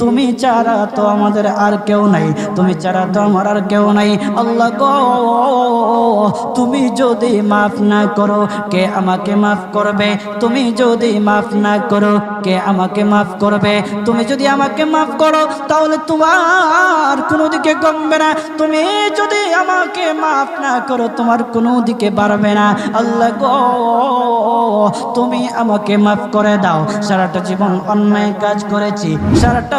তুমি ছাড়া তো আমাদের আর কেউ নাই, তুমি ছাড়া তো আমার আর কেউ নাই। আল্লাহ গো, তুমি যদি মাফ না করো, কে আমাকে মাফ করবে? তুমি যদি মাফ না করো, কে আমাকে মাফ করবে? তুমি যদি আমাকে মাফ করো, তাহলে তোমার কোনো দিকে কমবে না। তুমি যদি আমাকে মাফ না করো, তোমার কোনো দিকে বাড়বে না। আল্লাহ গো, তুমি আমাকে মাফ করে দাও। সারাটা জীবন অন্যায় কাজ করেছি, সারাটা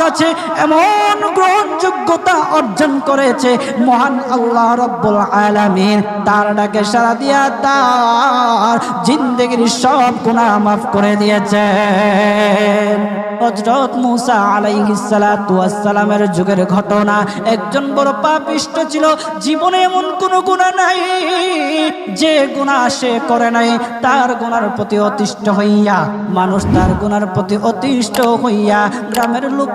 কাছে এমন গ্রহণযোগ্যতা অর্জন করেছে মহান আল্লাহ রব্বুল আলামিন। তার ডাকে সারা দিয়া তার জিন্দগির সব গুনাহ মাফ করে দিয়েছে। যুগের ঘটনা, একজন বড় পাপিষ্ট ছিল, জীবনে এমন কোনো গুনাহ নাই যে গুনাহ সে করে নাই। তার গুনার প্রতি অতিষ্ঠ হইয়া, মানুষ তার গুনার প্রতি অতিষ্ঠ হইয়া গ্রামের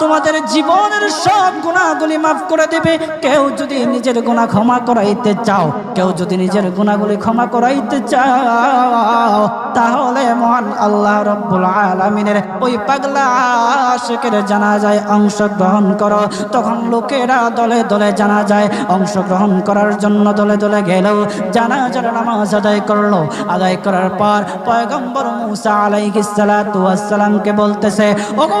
তোমাদের জীবনের সব গুণাগুলি মাফ করে দেবে। কেউ যদি নিজের গুণা ক্ষমা করাইতে চাও, কেউ যদি নিজের গুণাগুলি ক্ষমা করাইতে চাও, তাহলে মহান আল্লাহ রব্বুল আলমিনের ওই পাগলা আশেকের জানাজায় অংশগ্রহণ করো। তখন লোকেরা দলে দলে জানা যায় অংশগ্রহণ করার জন্য দলে দলে গেল জানাজার নামাজ আদায় করল। আদায় করার পর পয়গম্বর মুসা আলাইহিস সালাতু ওয়াস সালামকে বলতেছে, ওগো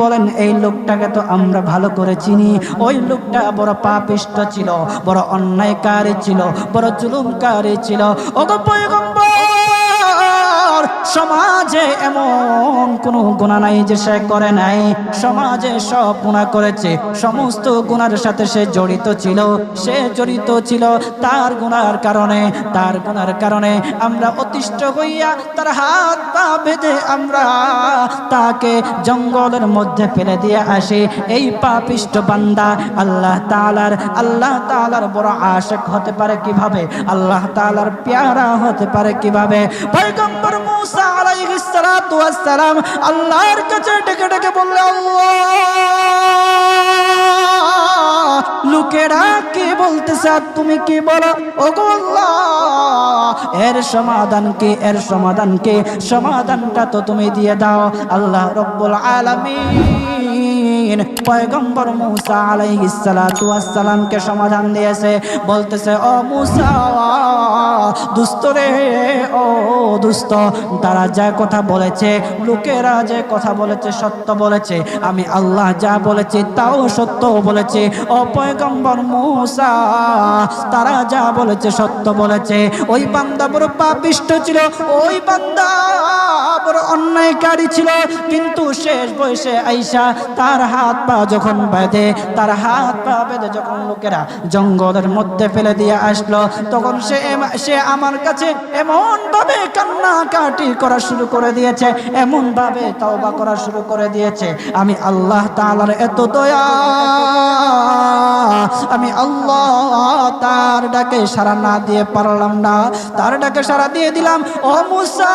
বলেন, এই লোকটাকে তো আমরা ভালো করে চিনি। ওই লোকটা বড় পাপিষ্ট ছিল, বড় অন্যায়কারী ছিল, বড় জুলুমকারী ছিল। ওগো পয়গম্বর, সমাজে এমন কোন গুণা নাই যে সে করে নাই। সমাজে সব গুণা করেছে, সমস্ত গুণার সাথে সে জড়িত ছিল, সে জড়িত ছিল তার গুণার কারণে, তার গুণার কারণে আমরা অতিষ্ঠ হইয়া তার হাত পা বেঁধে আমরা তাকে জঙ্গলের মধ্যে ফেলে দিয়ে আসি। এই পাপিষ্ট বান্দা আল্লাহ তালার আল্লাহ তালার বড় আশেক হতে পারে কীভাবে? আল্লাহ তালার পেয়ারা হতে পারে কীভাবে? পয়গম্বর মুসা আলাইহিস সালাতু ওয়াস সালাম আল্লাহর কাছে ডেকে ডেকে বললে, আল্লাহ! লোকেরা কে বলতেছে, আর তুমি কি বলো? ও এর সমাধান কে, এর সমাধান কে? সমাধানটা তো তুমি দিয়ে দাও। আল্লাহ রব্বুল আলামিন। পয়গম্বর মুসা সমাধান দিয়েছে। বলতেছে, ও মুসা রে, ও তারা যা কথা বলেছে, লোকেরা যে কথা বলেছে, সত্য বলেছে। আমি আল্লাহ যা বলেছি, তাও সত্য বলেছে। ও পয়গম্বর মুসা, তারা যা বলেছে, সত্য বলেছে। ওই বান্দা বড় পাপিষ্ট ছিল, ওই বান্দা বড় অন্যায়কারী ছিল। কিন্তু শেষ বয়সে আইসা তার হাত পা যখন বেঁধে, তার হাত পা বেঁধে যখন লোকেরা জঙ্গলের মধ্যে ফেলে দিয়ে আসলো, তখন সে সে আমার কাছে এমন ভাবে কান্নাকাটি করা শুরু করে দিয়েছে এমন ভাবে তওবা করা শুরু করে দিয়েছে, আমি আল্লাহ তাআলার এত দয়া, আমি আল্লাহ তার ডাকে সারা না দিয়ে পারলাম না, তার ডাকে সারা দিয়ে দিলাম, ও মুসা!